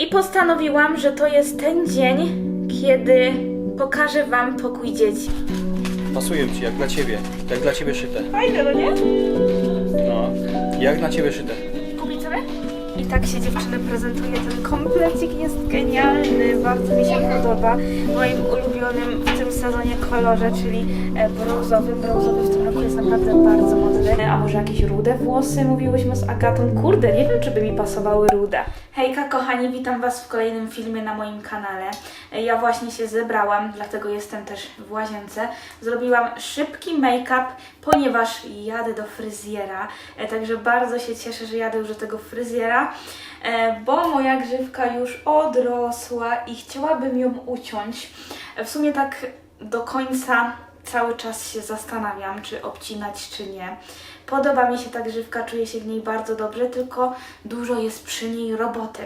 I postanowiłam, że to jest ten dzień, kiedy pokażę Wam pokój dzieci. Pasują ci, jak dla ciebie. Jak dla ciebie szyte. Fajne, no nie? No. Jak na ciebie szyte. Kupić sobie? I tak się dziewczyny prezentuje. Ten komplecik jest genialny, bardzo mi się podoba. W moim ulubionym w tym sezonie kolorze, czyli e, brązowym. Brązowy w tym roku jest naprawdę bardzo modny. A może jakieś rude włosy? Mówiłyśmy z Agatą. Kurde, nie wiem, czy by mi pasowały rude. Hejka, kochani, witam Was w kolejnym filmie na moim kanale. E, Ja właśnie się zebrałam, dlatego jestem też w łazience. Zrobiłam szybki make-up, ponieważ jadę do fryzjera. E, Także bardzo się cieszę, że jadę już do tego fryzjera, e, bo moja grzywka już odrosła i chciałabym ją uciąć. W sumie tak do końca cały czas się zastanawiam, czy obcinać, czy nie. Podoba mi się ta grzywka, czuję się w niej bardzo dobrze, tylko dużo jest przy niej roboty.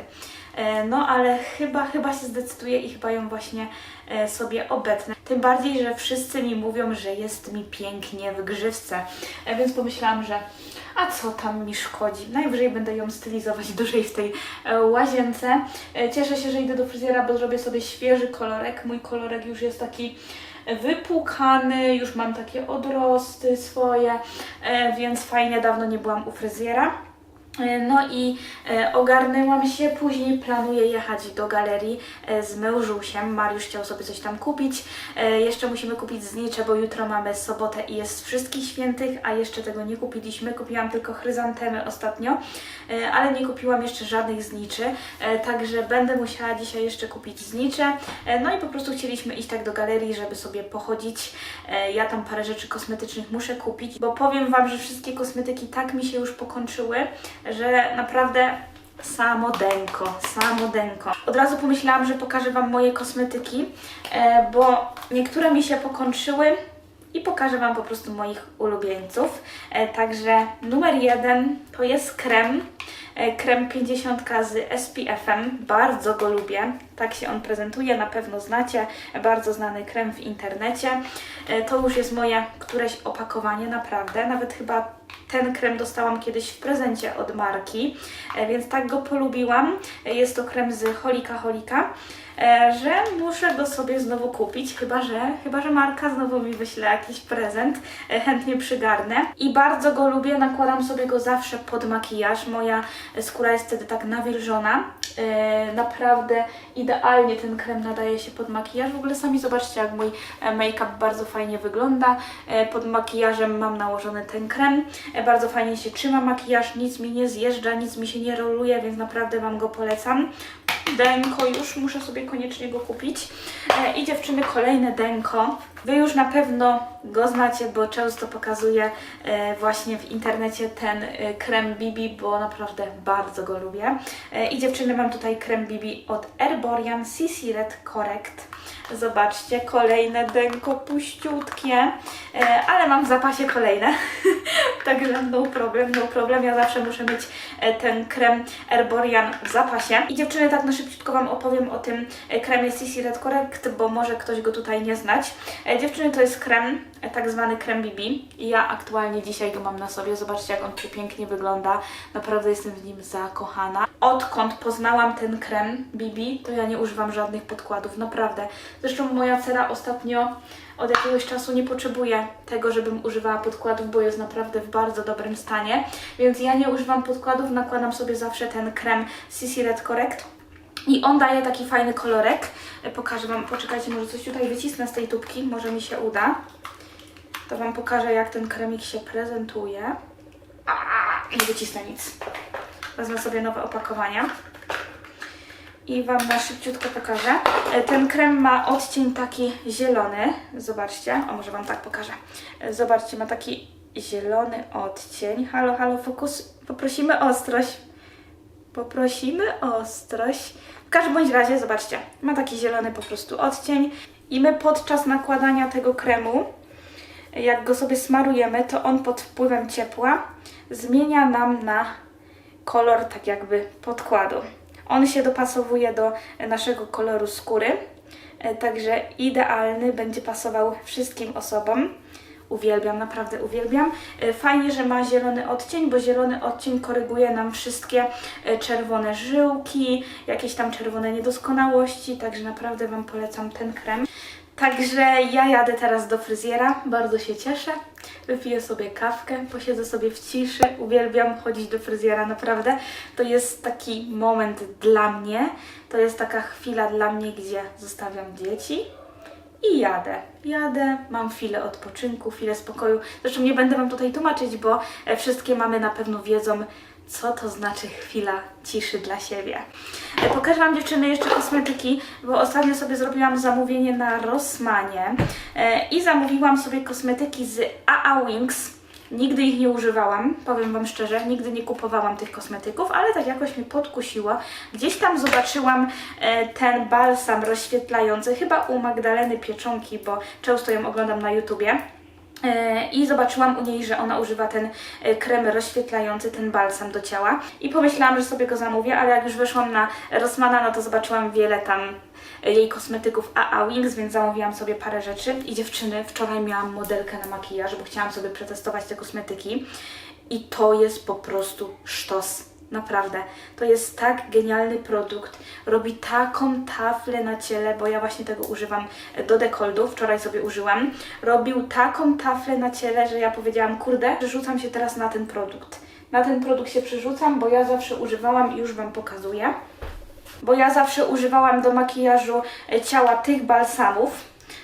E, No ale chyba, chyba się zdecyduję i chyba ją właśnie e, sobie obetnę. Tym bardziej, że wszyscy mi mówią, że jest mi pięknie w grzywce. E, Więc pomyślałam, że a co tam mi szkodzi? Najwyżej będę ją stylizować dłużej w tej łazience. Cieszę się, że idę do fryzjera, bo zrobię sobie świeży kolorek. Mój kolorek już jest taki wypłukany, już mam takie odrosty swoje, e, więc fajnie, dawno nie byłam u fryzjera. E, No i e, ogarnęłam się, później planuję jechać do galerii e, z mężusiem. Mariusz chciał sobie coś tam kupić. Jeszcze musimy kupić znicze, bo jutro mamy sobotę i jest wszystkich świętych, a jeszcze tego nie kupiliśmy. Kupiłam tylko chryzantemy ostatnio, ale nie kupiłam jeszcze żadnych zniczy, także będę musiała dzisiaj jeszcze kupić znicze. No i po prostu chcieliśmy iść tak do galerii, żeby sobie pochodzić. Ja tam parę rzeczy kosmetycznych muszę kupić, bo powiem Wam, że wszystkie kosmetyki tak mi się już pokończyły, że naprawdę samodenko, samodenko. Od razu pomyślałam, że pokażę Wam moje kosmetyki, e, bo niektóre mi się pokończyły i pokażę Wam po prostu moich ulubieńców. E, Także numer jeden to jest krem. E, Krem 50 z SPF-em. Bardzo go lubię. Tak się on prezentuje, na pewno znacie. Bardzo znany krem w internecie. To już jest moje któreś opakowanie, naprawdę. Nawet chyba ten krem dostałam kiedyś w prezencie od marki, e, więc tak go polubiłam. E, Jest to krem z Holika Holika, że muszę go sobie znowu kupić, chyba że, chyba że marka znowu mi wyśle jakiś prezent, e, chętnie przygarnę. I bardzo go lubię, nakładam sobie go zawsze pod makijaż. Moja skóra jest wtedy tak nawilżona. E, Naprawdę idealnie ten krem nadaje się pod makijaż. W ogóle sami zobaczcie, jak mój e, make-up bardzo fajnie wygląda. E, Pod makijażem mam nałożony ten krem. E, Bardzo fajnie się trzyma makijaż, nic mi nie zjeżdża, nic mi się nie roluje, więc naprawdę Wam go polecam. Denko już, muszę sobie koniecznie go kupić. E, I dziewczyny, kolejne Denko. Wy już na pewno go znacie, bo często pokazuję e, właśnie w internecie ten e, krem BB, bo naprawdę bardzo go lubię. I dziewczyny, mam tutaj krem BB od Erborian CC Red Correct. Zobaczcie, kolejne denko puściutkie, ale mam w zapasie kolejne, także no problem, no problem. Ja zawsze muszę mieć e, ten krem Erborian w zapasie. I dziewczyny, tak na szybciutko Wam opowiem o tym e, kremie CC Red Correct, bo może ktoś go tutaj nie znać. E, Dziewczyny, to jest krem, tak zwany krem BB. Ja aktualnie dzisiaj go mam na sobie. Zobaczcie, jak on pięknie wygląda. Naprawdę jestem w nim zakochana. Odkąd poznałam ten krem BB, to ja nie używam żadnych podkładów, naprawdę. Zresztą moja cera ostatnio od jakiegoś czasu nie potrzebuje tego, żebym używała podkładów, bo jest naprawdę w bardzo dobrym stanie. Więc ja nie używam podkładów, nakładam sobie zawsze ten krem CC Red Correct. I on daje taki fajny kolorek. E, Pokażę Wam, poczekajcie, może coś tutaj wycisnę z tej tubki, może mi się uda. To Wam pokażę, jak ten kremik się prezentuje. A, nie wycisnę nic. Wezmę sobie nowe opakowania i Wam na szybciutko pokażę. E, Ten krem ma odcień taki zielony. Zobaczcie, o może Wam tak pokażę. E, Zobaczcie, ma taki zielony odcień. Halo, halo, fokus. Poprosimy ostrość. Poprosimy ostrość. W każdym bądź razie, zobaczcie, ma taki zielony po prostu odcień. I my podczas nakładania tego kremu, jak go sobie smarujemy, to on pod wpływem ciepła zmienia nam na kolor tak jakby podkładu. On się dopasowuje do naszego koloru skóry, e, także idealny, będzie pasował wszystkim osobom. Uwielbiam, naprawdę uwielbiam. E, Fajnie, że ma zielony odcień, bo zielony odcień koryguje nam wszystkie e, czerwone żyłki, jakieś tam czerwone niedoskonałości, także naprawdę Wam polecam ten krem. Także ja jadę teraz do fryzjera, bardzo się cieszę. Wypiję sobie kawkę, posiedzę sobie w ciszy. Uwielbiam chodzić do fryzjera, naprawdę. To jest taki moment dla mnie, to jest taka chwila dla mnie, gdzie zostawiam dzieci i jadę. Jadę, mam chwilę odpoczynku, chwilę spokoju. Zresztą nie będę Wam tutaj tłumaczyć, bo e, wszystkie mamy na pewno wiedzą, co to znaczy chwila ciszy dla siebie. E, Pokażę Wam dziewczyny jeszcze kosmetyki, bo ostatnio sobie zrobiłam zamówienie na Rossmanie e, i zamówiłam sobie kosmetyki z AA Wings. Nigdy ich nie używałam, powiem Wam szczerze, nigdy nie kupowałam tych kosmetyków, ale tak jakoś mnie podkusiło. Gdzieś tam zobaczyłam e, ten balsam rozświetlający, chyba u Magdaleny Pieczonki, bo często ją oglądam na YouTubie. E, I zobaczyłam u niej, że ona używa ten e, krem rozświetlający, ten balsam do ciała. I pomyślałam, że sobie go zamówię, ale jak już weszłam na Rossmana, no to zobaczyłam wiele tam e, jej kosmetyków AA Wings, więc zamówiłam sobie parę rzeczy. I dziewczyny, wczoraj miałam modelkę na makijaż, bo chciałam sobie przetestować te kosmetyki. I to jest po prostu sztos. Naprawdę, to jest tak genialny produkt. Robi taką taflę na ciele, bo ja właśnie tego używam do dekoldu. Wczoraj sobie użyłam. Robił taką taflę na ciele, że ja powiedziałam, kurde, przerzucam się teraz na ten produkt. Na ten produkt się przerzucam, bo ja zawsze używałam i już Wam pokazuję. Bo ja zawsze używałam do makijażu ciała tych balsamów.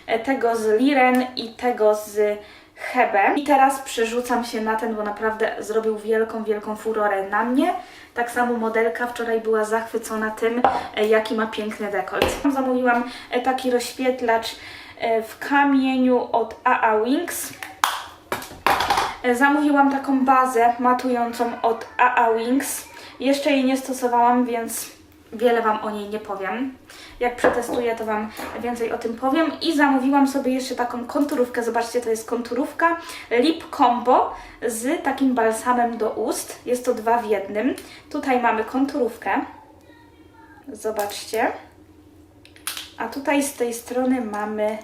e, Tego z Liren i tego z Hebe. I teraz przerzucam się na ten, bo naprawdę zrobił wielką, wielką furorę na mnie. Tak samo modelka wczoraj była zachwycona tym, e, jaki ma piękny dekolt. Zamówiłam e, taki rozświetlacz e, w kamieniu od AA Wings. Zamówiłam taką bazę matującą od AA Wings. Jeszcze jej nie stosowałam, więc wiele Wam o niej nie powiem. Jak przetestuję, to Wam więcej o tym powiem. I zamówiłam sobie jeszcze taką konturówkę. Zobaczcie, to jest konturówka Lip Combo z takim balsamem do ust. Jest to dwa w jednym. Tutaj mamy konturówkę. Zobaczcie. A tutaj z tej strony mamy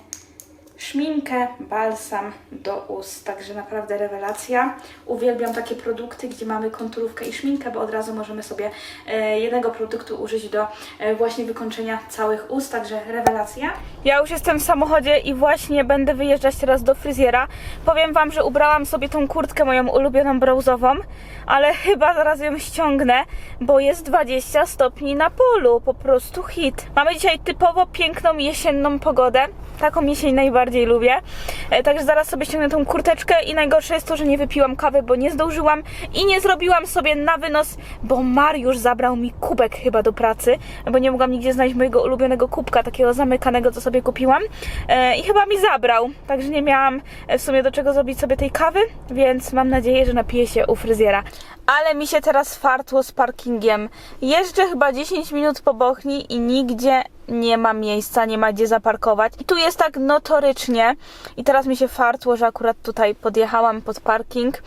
szminkę, balsam do ust. Także naprawdę rewelacja. Uwielbiam takie produkty, gdzie mamy konturówkę i szminkę, bo od razu możemy sobie e, jednego produktu użyć do e, właśnie wykończenia całych ust. Także rewelacja. Ja już jestem w samochodzie i właśnie będę wyjeżdżać teraz do fryzjera. Powiem Wam, że ubrałam sobie tą kurtkę moją ulubioną brązową, ale chyba zaraz ją ściągnę, bo jest 20 stopni na polu. Po prostu hit. Mamy dzisiaj typowo piękną jesienną pogodę. Taką jesień najbardziej lubię. E, Także zaraz sobie ściągnę tą kurteczkę i najgorsze jest to, że nie wypiłam kawy, bo nie zdążyłam i nie zrobiłam sobie na wynos, bo Mariusz zabrał mi kubek chyba do pracy, bo nie mogłam nigdzie znaleźć mojego ulubionego kubka, takiego zamykanego, co sobie kupiłam E, i chyba mi zabrał, także nie miałam w sumie do czego zrobić sobie tej kawy, więc mam nadzieję, że napiję się u fryzjera. Ale mi się teraz fartło z parkingiem. Jeżdżę chyba 10 minut po Bochni i nigdzie nie ma miejsca, nie ma gdzie zaparkować. I tu jest tak notorycznie. I teraz mi się fartło, że akurat tutaj podjechałam pod parking.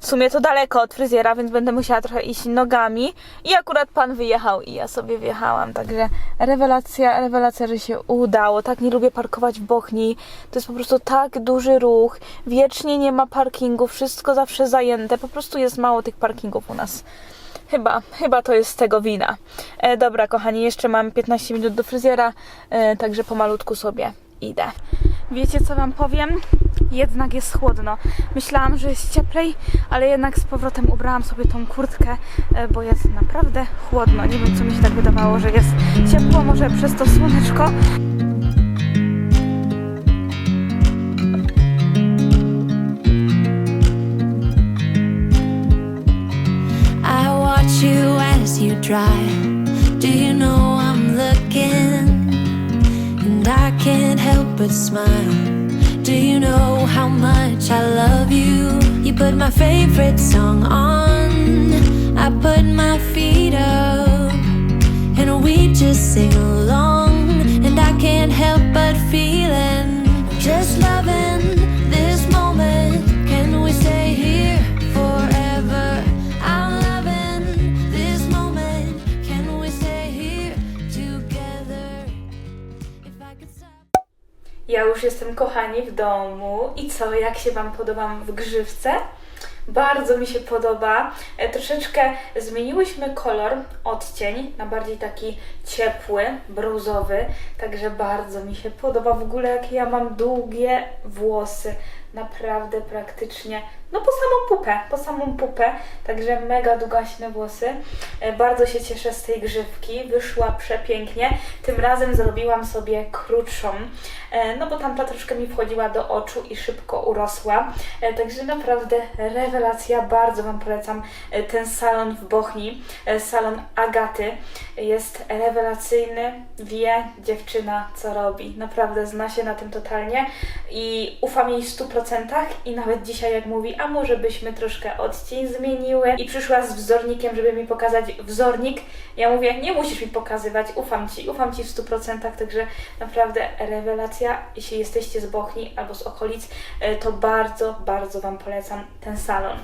W sumie to daleko od fryzjera, więc będę musiała trochę iść nogami. I akurat pan wyjechał i ja sobie wjechałam. Także rewelacja, rewelacja, że się udało. Tak nie lubię parkować w Bochni. To jest po prostu tak duży ruch. Wiecznie nie ma parkingu, wszystko zawsze zajęte. Po prostu jest mało tych parkingów u nas. Chyba, chyba to jest z tego wina. E, dobra, kochani, jeszcze mam 15 minut do fryzjera, e, także pomalutku sobie idę. Wiecie, co Wam powiem? Jednak jest chłodno. Myślałam, że jest cieplej, ale jednak z powrotem ubrałam sobie tą kurtkę, e, bo jest naprawdę chłodno. Nie wiem, co mi się tak wydawało, że jest ciepło, może przez to słoneczko. You as you drive. Do you know I'm looking? I can't help but smile. Do you know how much I love you? You put my favorite song on. I put my feet up. And we just sing along. And I can't help but feeling just loving Ja już jestem kochani w domu i co, jak się Wam podobam w grzywce? Bardzo mi się podoba. E, Troszeczkę zmieniłyśmy kolor, odcień na bardziej taki ciepły, brązowy, także bardzo mi się podoba. W ogóle jakie ja mam długie włosy, naprawdę praktycznie, no po samą pupę, po samą pupę, także mega długaśne włosy. E, Bardzo się cieszę z tej grzywki, wyszła przepięknie. Tym razem zrobiłam sobie krótszą, e, no bo tamta troszkę mi wchodziła do oczu i szybko urosła. E, Także naprawdę rewelacja, bardzo Wam polecam ten salon w Bochni, salon Agaty. Jest rewelacyjny, wie dziewczyna co robi. Naprawdę zna się na tym totalnie i ufam jej w 100% i nawet dzisiaj jak mówi, a może byśmy troszkę odcień zmieniły i przyszła z wzornikiem, żeby mi pokazać wzornik. Ja mówię, nie musisz mi pokazywać, ufam Ci, ufam Ci w 100%, także naprawdę rewelacja. Jeśli jesteście z Bochni albo z okolic, e, to bardzo, bardzo Wam polecam ten salon.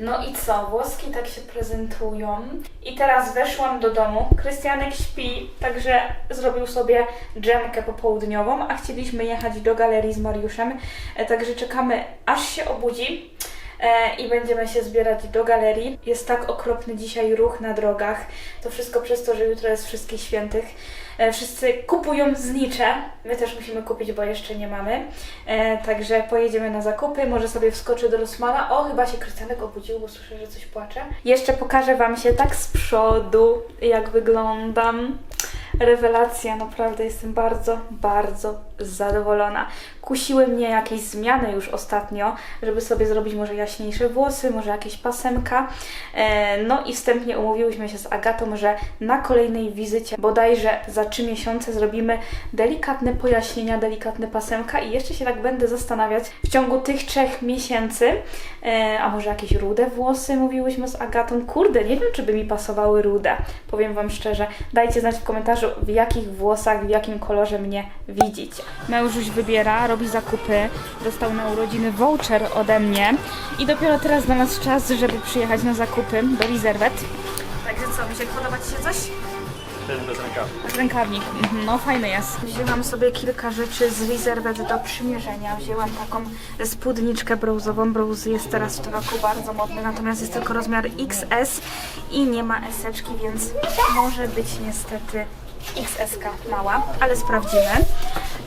No i co? Włoski tak się prezentują. I teraz weszłam do domu. Krystianek śpi, także zrobił sobie dżemkę popołudniową, a chcieliśmy jechać do galerii z Mariuszem. E, Także czekamy, aż się obudzi. E, I będziemy się zbierać do galerii. Jest tak okropny dzisiaj ruch na drogach. To wszystko przez to, że jutro jest Wszystkich Świętych. E, Wszyscy kupują znicze. My też musimy kupić, bo jeszcze nie mamy. E, także pojedziemy na zakupy. Może sobie wskoczę do Rosmana. O, chyba się Krystianek obudził, bo słyszę, że coś płacze. Jeszcze pokażę Wam się tak z przodu, jak wyglądam. Rewelacja, naprawdę jestem bardzo, bardzo zadowolona. Kusiły mnie jakieś zmiany już ostatnio, żeby sobie zrobić może jaśniejsze włosy, może jakieś pasemka. E, No i wstępnie umówiłyśmy się z Agatą, że na kolejnej wizycie, bodajże za trzy miesiące, zrobimy delikatne pojaśnienia, delikatne pasemka i jeszcze się tak będę zastanawiać w ciągu tych trzech miesięcy, e, a może jakieś rude włosy, mówiłyśmy z Agatą. Kurde, nie wiem, czy by mi pasowały rude, powiem Wam szczerze. Dajcie znać w komentarzu, w jakich włosach, w jakim kolorze mnie widzicie. Mężuś wybiera, robi zakupy, dostał na urodziny voucher ode mnie i dopiero teraz znalazł czas, żeby przyjechać na zakupy do Lizerwet. Także co, Misiek, podoba Ci się coś? Ten bez rękawa. Rękawnik, mhm, no fajny jest. Wzięłam sobie kilka rzeczy z Lizerwet do przymierzenia. Wzięłam taką spódniczkę brązową. Brąz jest teraz w tym roku bardzo modny, natomiast jest tylko rozmiar XS i nie ma eseczki, więc może być niestety XS mała, ale sprawdzimy.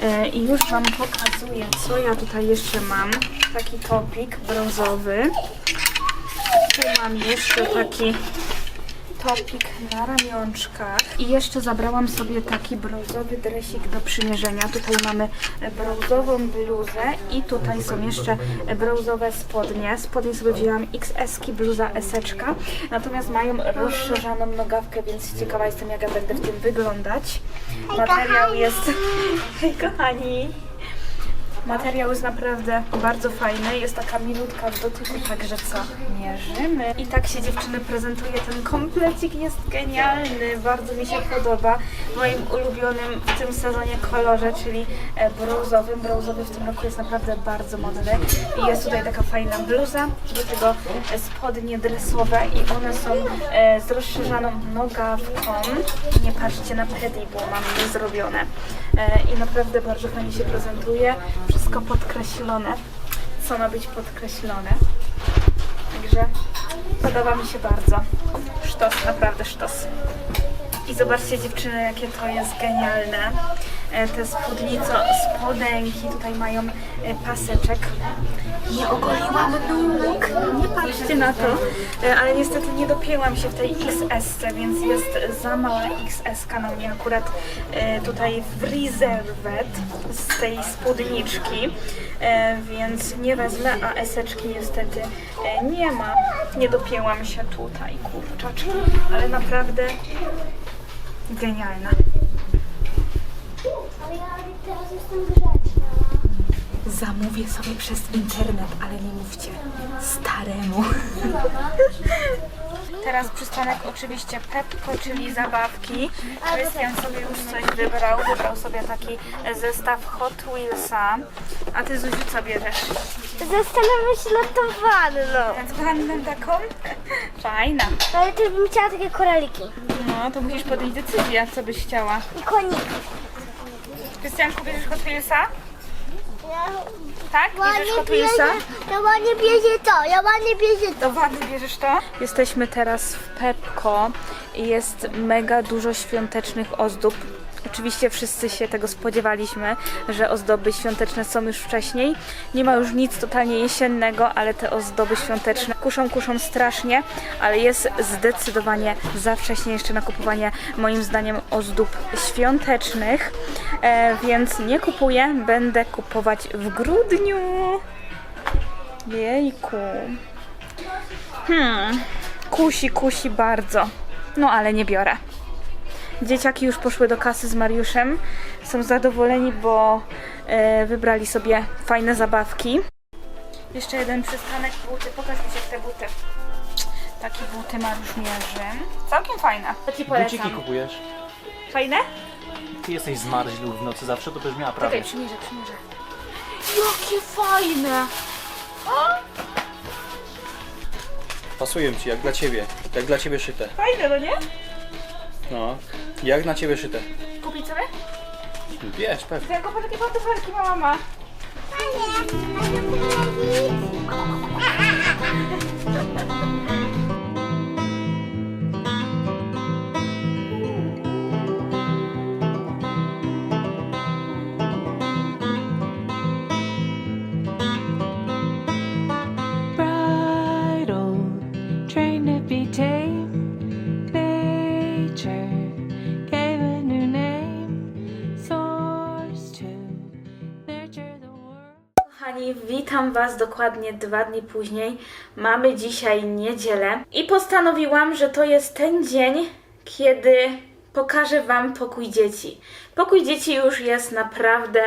E, I już Wam pokazuję, co ja tutaj jeszcze mam. Taki topik brązowy. Tu mam jeszcze taki topik na ramionczkach. I jeszcze zabrałam sobie taki brązowy dresik do przymierzenia. Tutaj mamy brązową bluzę i tutaj są jeszcze brązowe spodnie. Spodnie sobie wzięłam XS-ki, bluza eseczka. Natomiast mają rozszerzoną nogawkę, więc ciekawa jestem jak ja będę w tym wyglądać. Materiał jest... Hej kochani! Materiał jest naprawdę bardzo fajny, jest taka minutka w dotyku, także co, mierzymy. I tak się dziewczyny prezentuje, ten komplecik jest genialny, bardzo mi się podoba. Moim ulubionym w tym sezonie kolorze, czyli e, brązowym. Brązowy w tym roku jest naprawdę bardzo modny. I jest tutaj taka fajna bluza, do tego e, spodnie dresowe i one są e, z rozszerzaną nogawką. Nie patrzcie na pedi, bo mam je zrobione. I naprawdę bardzo fajnie się prezentuje. Wszystko podkreślone, co ma być podkreślone. Także podoba mi się bardzo. Sztos, naprawdę sztos. I zobaczcie dziewczyny, jakie to jest genialne. E, Te spódnico, spodenki tutaj mają paseczek. Nie ogoliłam nóg, nie patrzcie na to, E, ale niestety nie dopięłam się w tej XS, więc jest za mała XS na mnie akurat e, tutaj w Reservet z tej spódniczki, e, więc nie wezmę, a eseczki niestety e, nie ma. Nie dopięłam się tutaj, kurczaczki, ale naprawdę genialna. Ale ja teraz jestem. Zamówię sobie przez internet, ale nie mówcie staremu. Teraz przystanek oczywiście Pepko, czyli zabawki. Krystian sobie już coś wybrał. Wybrał sobie taki zestaw Hot Wheelsa. A ty Zuziu co bierzesz? Zastanawiam się nad tą wanną. Z wanną taką? Fajna. Ale też bym chciała takie koraliki. No to musisz podjąć decyzję, co byś chciała. I koniki. Krystianku, bierzesz Hot Wheelsa? Tak? Bierzesz ładnie Hot bierze, Wheelsa? ja ładnie bierze to, ja ładnie bierze to. Do wady bierzesz to? Jesteśmy teraz w Pepko i jest mega dużo świątecznych ozdób. Oczywiście wszyscy się tego spodziewaliśmy, że ozdoby świąteczne są już wcześniej. Nie ma już nic totalnie jesiennego, ale te ozdoby świąteczne kuszą, kuszą strasznie, ale jest zdecydowanie za wcześnie jeszcze na kupowanie moim zdaniem ozdób świątecznych, e, więc nie kupuję, będę kupować w grudniu. Jejku. Hmm, kusi, kusi bardzo. No ale nie biorę. Dzieciaki już poszły do kasy z Mariuszem. Są zadowoleni, bo e, wybrali sobie fajne zabawki. Jeszcze jeden przystanek buty. Pokaż mi się te buty. Takie buty Mariusz mierzy. Całkiem fajne. To ci Buciki polecam. kupujesz? Fajne? Ty jesteś zmarzlu w nocy zawsze, to będziesz miała prawie. Czekaj, przymierzę, przymierzę. Jakie fajne! Pasują ci, jak dla ciebie. Jak dla ciebie szyte. Fajne, no nie? No. Jak na ciebie szyte. Kupić sobie? Wiesz, pewnie. Tylko po takie pantofelki ma mama. bridle, Was dokładnie dwa dni później. Mamy dzisiaj niedzielę i postanowiłam, że to jest ten dzień, kiedy pokażę Wam pokój dzieci. Pokój dzieci już jest naprawdę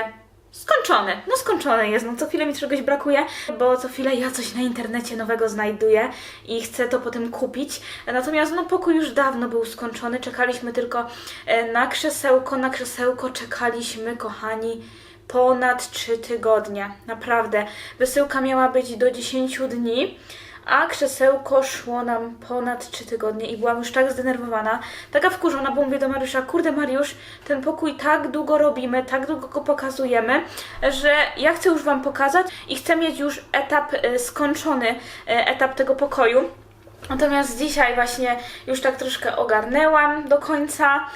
skończony. No skończony jest, no co chwilę mi czegoś brakuje, bo co chwilę ja coś na internecie nowego znajduję i chcę to potem kupić. Natomiast no pokój już dawno był skończony, czekaliśmy tylko e, na krzesełko, na krzesełko czekaliśmy, kochani, ponad 3 tygodnie. Naprawdę. Wysyłka miała być do 10 dni, a krzesełko szło nam ponad 3 tygodnie i byłam już tak zdenerwowana, taka wkurzona, bo mówię do Mariusza, kurde Mariusz, ten pokój tak długo robimy, tak długo go pokazujemy, że ja chcę już Wam pokazać i chcę mieć już etap e, skończony, e, etap tego pokoju. Natomiast dzisiaj właśnie już tak troszkę ogarnęłam do końca.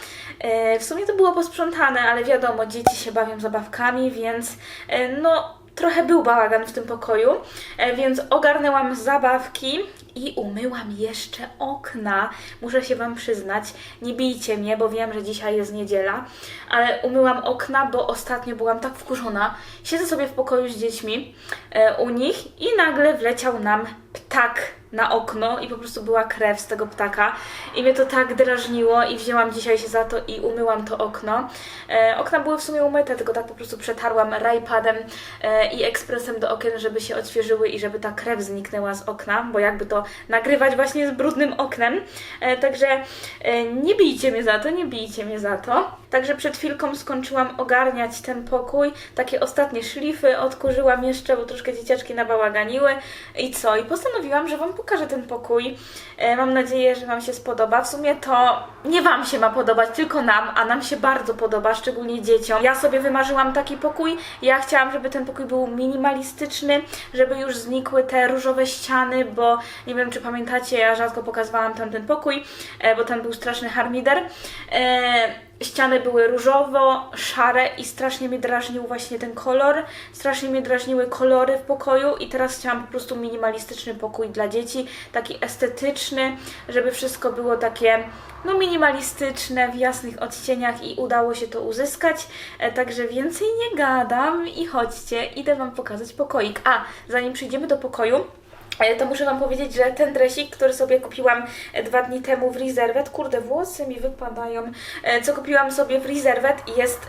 E, W sumie to było posprzątane, ale wiadomo, dzieci się bawią zabawkami, więc e, no trochę był bałagan w tym pokoju, e, więc ogarnęłam zabawki i umyłam jeszcze okna. Muszę się Wam przyznać, nie bijcie mnie, bo wiem, że dzisiaj jest niedziela, ale umyłam okna, bo ostatnio byłam tak wkurzona. Siedzę sobie w pokoju z dziećmi e, u nich i nagle wleciał nam ptak na okno i po prostu była krew z tego ptaka i mnie to tak drażniło i wzięłam dzisiaj się za to i umyłam to okno. E, okna były w sumie umyte, tylko tak po prostu przetarłam rajpadem e, i ekspresem do okien, żeby się odświeżyły i żeby ta krew zniknęła z okna, bo jakby to nagrywać właśnie z brudnym oknem. E, także e, nie bijcie mnie za to, nie bijcie mnie za to. Także przed chwilką skończyłam ogarniać ten pokój. Takie ostatnie szlify odkurzyłam jeszcze, bo troszkę dzieciaczki nabałaganiły. I co? I postanowiłam, że Wam pokażę ten pokój. E, mam nadzieję, że Wam się spodoba. W sumie to nie Wam się ma podobać, tylko nam, a nam się bardzo podoba, szczególnie dzieciom. Ja sobie wymarzyłam taki pokój. Ja chciałam, żeby ten pokój był minimalistyczny, żeby już znikły te różowe ściany, bo nie wiem, czy pamiętacie, ja rzadko pokazywałam tam ten pokój, e, bo tam był straszny harmider. Ściany były różowo-szare i strasznie mnie drażnił właśnie ten kolor. Strasznie mnie drażniły kolory w pokoju i teraz chciałam po prostu minimalistyczny pokój dla dzieci, taki estetyczny, żeby wszystko było takie no minimalistyczne, w jasnych odcieniach i udało się to uzyskać. E, także więcej nie gadam i chodźcie, idę Wam pokazać pokoik. A, zanim przyjdziemy do pokoju, to muszę Wam powiedzieć, że ten dresik, który sobie kupiłam e, dwa dni temu w Reservet, kurde, włosy mi wypadają, e, co kupiłam sobie w Reservet jest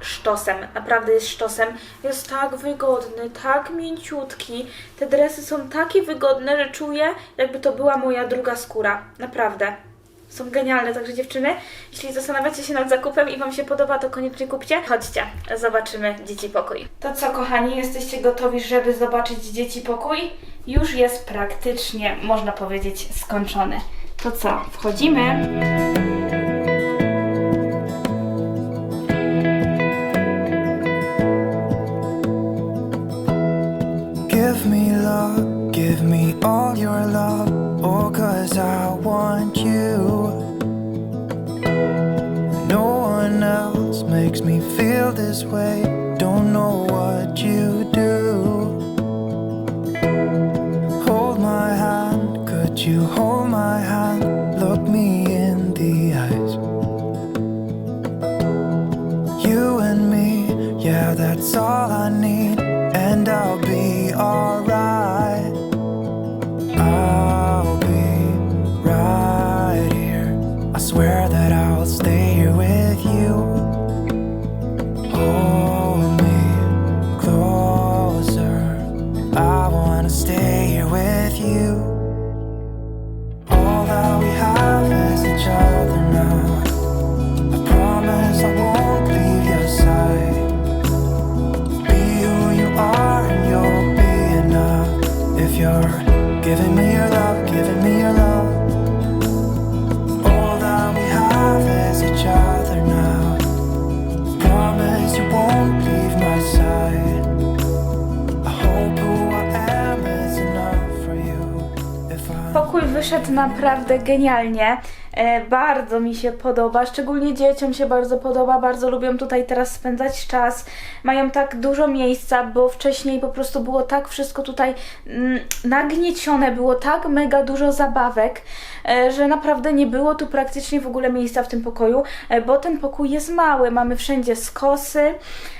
sztosem, naprawdę jest sztosem. Jest tak wygodny, tak mięciutki. Te dresy są takie wygodne, że czuję, jakby to była moja druga skóra. Naprawdę. Są genialne, także dziewczyny, jeśli zastanawiacie się nad zakupem i Wam się podoba, to koniecznie kupcie. Chodźcie, zobaczymy dzieci pokój. To co, kochani, jesteście gotowi, żeby zobaczyć dzieci pokój? Już jest praktycznie, można powiedzieć, skończony. To co, wchodzimy? This way. Naprawdę genialnie. E, bardzo mi się podoba, szczególnie dzieciom się bardzo podoba, bardzo lubią tutaj teraz spędzać czas. Mają tak dużo miejsca, bo wcześniej po prostu było tak wszystko tutaj mm, nagniecione, było tak mega dużo zabawek, że naprawdę nie było tu praktycznie w ogóle miejsca w tym pokoju, e, bo ten pokój jest mały, mamy wszędzie skosy,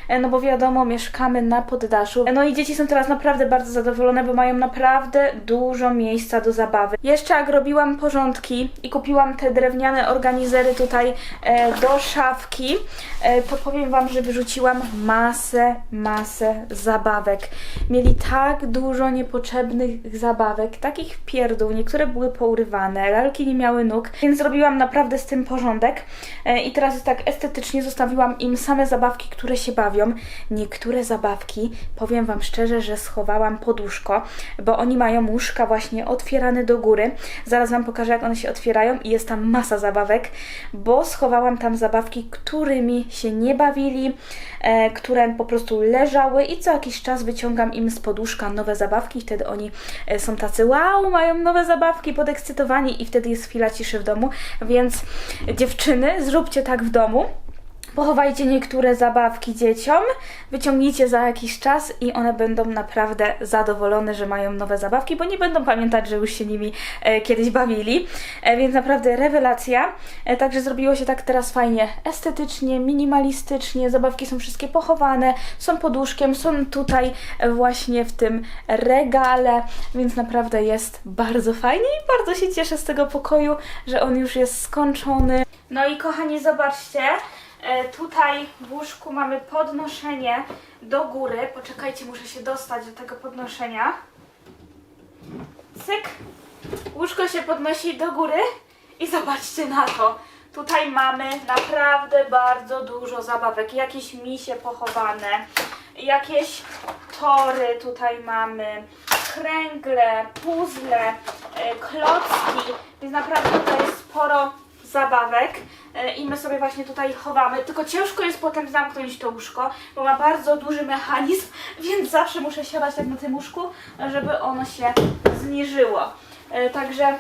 e, no bo wiadomo, mieszkamy na poddaszu. E, No i dzieci są teraz naprawdę bardzo zadowolone, bo mają naprawdę dużo miejsca do zabawy. Jeszcze jak robiłam porządki i kupiłam te drewniane organizery tutaj e, do szafki, e, to powiem Wam, że wyrzuciłam masę, masę zabawek. Mieli tak dużo niepotrzebnych zabawek, takich pierdół, niektóre były pourywane, lalki nie miały nóg, więc zrobiłam naprawdę z tym porządek e, i teraz jest tak estetycznie zostawiłam im same zabawki, które się bawią. Niektóre zabawki, powiem Wam szczerze, że schowałam pod łóżko, bo oni mają łóżka właśnie otwierane do góry. Zaraz Wam pokażę, jak one się otwierają i jest tam masa zabawek, bo schowałam tam zabawki, którymi się nie bawili, e, które po prostu leżały i co jakiś czas wyciągam im z poduszka nowe zabawki. Wtedy oni e, są tacy, wow, mają nowe zabawki, podekscytowani i wtedy jest chwila ciszy w domu. Więc dziewczyny, zróbcie tak w domu. Pochowajcie niektóre zabawki dzieciom, wyciągnijcie za jakiś czas i one będą naprawdę zadowolone, że mają nowe zabawki, bo nie będą pamiętać, że już się nimi e, kiedyś bawili. E, więc naprawdę rewelacja. E, także zrobiło się tak teraz fajnie estetycznie, minimalistycznie. Zabawki są wszystkie pochowane, są pod łóżkiem, są tutaj e, właśnie w tym regale, więc naprawdę jest bardzo fajnie i bardzo się cieszę z tego pokoju, że on już jest skończony. No i kochani, zobaczcie. E, Tutaj w łóżku mamy podnoszenie do góry. Poczekajcie, muszę się dostać do tego podnoszenia. Cyk. Łóżko się podnosi do góry i zobaczcie na to. Tutaj mamy naprawdę bardzo dużo zabawek. Jakieś misie pochowane, jakieś tory tutaj mamy, kręgle, puzzle, e, klocki. Więc naprawdę tutaj jest sporo zabawek e, i my sobie właśnie tutaj chowamy. Tylko ciężko jest potem zamknąć to łóżko, bo ma bardzo duży mechanizm, więc zawsze muszę siadać tak na tym łóżku, żeby ono się zniżyło. E, Także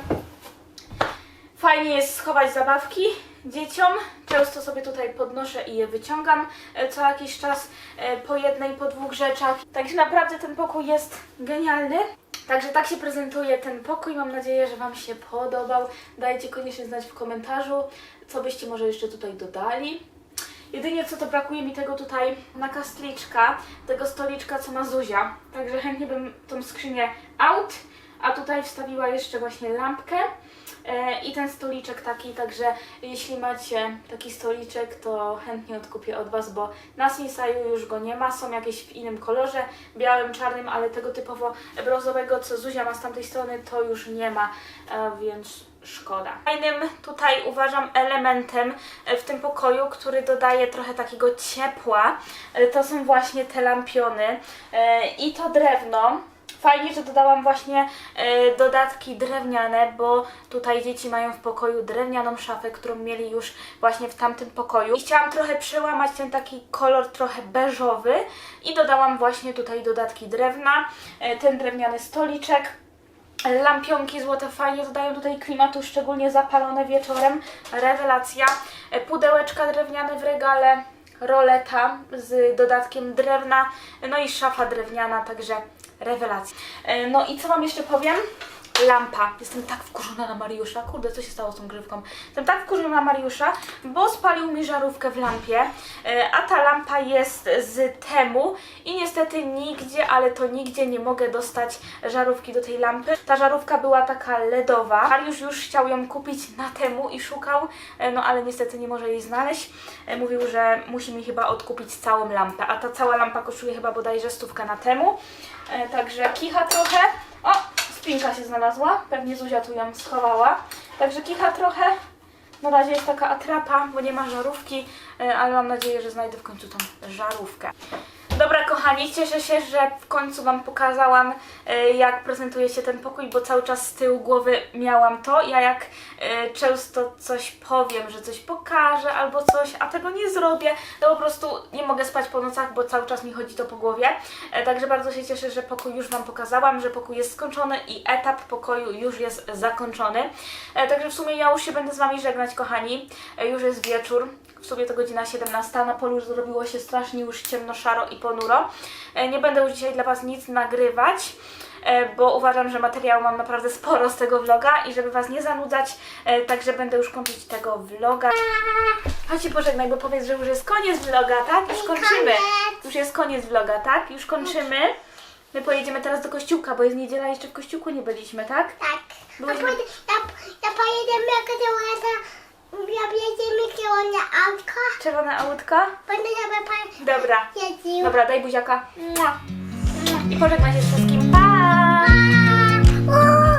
fajnie jest schować zabawki dzieciom. Często sobie tutaj podnoszę i je wyciągam e, co jakiś czas po jednej, po dwóch rzeczach. Także naprawdę ten pokój jest genialny. Także tak się prezentuje ten pokój. Mam nadzieję, że Wam się podobał. Dajcie koniecznie znać w komentarzu, co byście może jeszcze tutaj dodali. Jedynie co to brakuje mi tego tutaj na kastliczka, tego stoliczka co ma Zuzia. Także chętnie bym tą skrzynię out, a tutaj wstawiła jeszcze właśnie lampkę i ten stoliczek taki, także jeśli macie taki stoliczek, to chętnie odkupię od Was, bo na Sinsaju już go nie ma, są jakieś w innym kolorze, białym, czarnym, ale tego typowo brązowego, co Zuzia ma z tamtej strony, to już nie ma, e, więc szkoda. Fajnym tutaj uważam elementem e, w tym pokoju, który dodaje trochę takiego ciepła, e, to są właśnie te lampiony e, i to drewno. Fajnie, że dodałam właśnie e, dodatki drewniane, bo tutaj dzieci mają w pokoju drewnianą szafę, którą mieli już właśnie w tamtym pokoju. I chciałam trochę przełamać ten taki kolor trochę beżowy i dodałam właśnie tutaj dodatki drewna, e, ten drewniany stoliczek Lampionki złote fajnie dodają tutaj klimatu, szczególnie zapalone wieczorem. Rewelacja. E, Pudełeczka drewniane w regale, roleta z dodatkiem drewna, no i szafa drewniana, także rewelacja. E, No i co Wam jeszcze powiem? Lampa. Jestem tak wkurzona na Mariusza. Kurde, co się stało z tą grzywką? Jestem tak wkurzona na Mariusza, bo spalił mi żarówkę w lampie, e, a ta lampa jest z temu i niestety nigdzie, ale to nigdzie nie mogę dostać żarówki do tej lampy. Ta żarówka była taka LEDowa. Mariusz już chciał ją kupić na temu i szukał, e, no ale niestety nie może jej znaleźć. E, Mówił, że musi mi chyba odkupić całą lampę, a ta cała lampa kosztuje chyba bodajże stówkę na temu. Także kicha trochę. O, spinka się znalazła. Pewnie Zuzia tu ją schowała. Także kicha trochę. Na razie jest taka atrapa, bo nie ma żarówki, e, ale mam nadzieję, że znajdę w końcu tą żarówkę. Dobra kochani, cieszę się, że w końcu Wam pokazałam e, jak prezentuje się ten pokój, bo cały czas z tyłu głowy miałam to. Ja jak e, często coś powiem, że coś pokażę albo coś, a tego nie zrobię, to po prostu nie mogę spać po nocach, bo cały czas mi chodzi to po głowie. E, Także bardzo się cieszę, że pokój już Wam pokazałam, że pokój jest skończony i etap pokoju już jest zakończony. Także w sumie ja już się będę z Wami żegnać kochani. Już jest wieczór. W sumie to godzina 17, na polu już zrobiło się strasznie już ciemno, szaro i ponuro. E, Nie będę już dzisiaj dla Was nic nagrywać, e, bo uważam, że materiału mam naprawdę sporo z tego vloga i żeby Was nie zanudzać, e, także będę już kończyć tego vloga. Chodź się pożegnaj, bo powiedz, że już jest koniec vloga, tak? Już kończymy. Już jest koniec vloga, tak? Już kończymy. My pojedziemy teraz do kościółka, bo jest niedziela, jeszcze w kościółku nie byliśmy, tak? Tak. Potem, ja, ja pojedziemy jako to ja jedziemy kierunek autko. Czerwone autko? Będę sobie pan Dobra. jeździł. Dobra, daj buziaka. Mua. Mua. I pożegnaj się z wszystkim. Pa! O!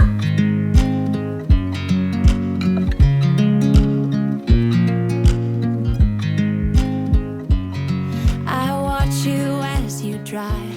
I watch you as you drive.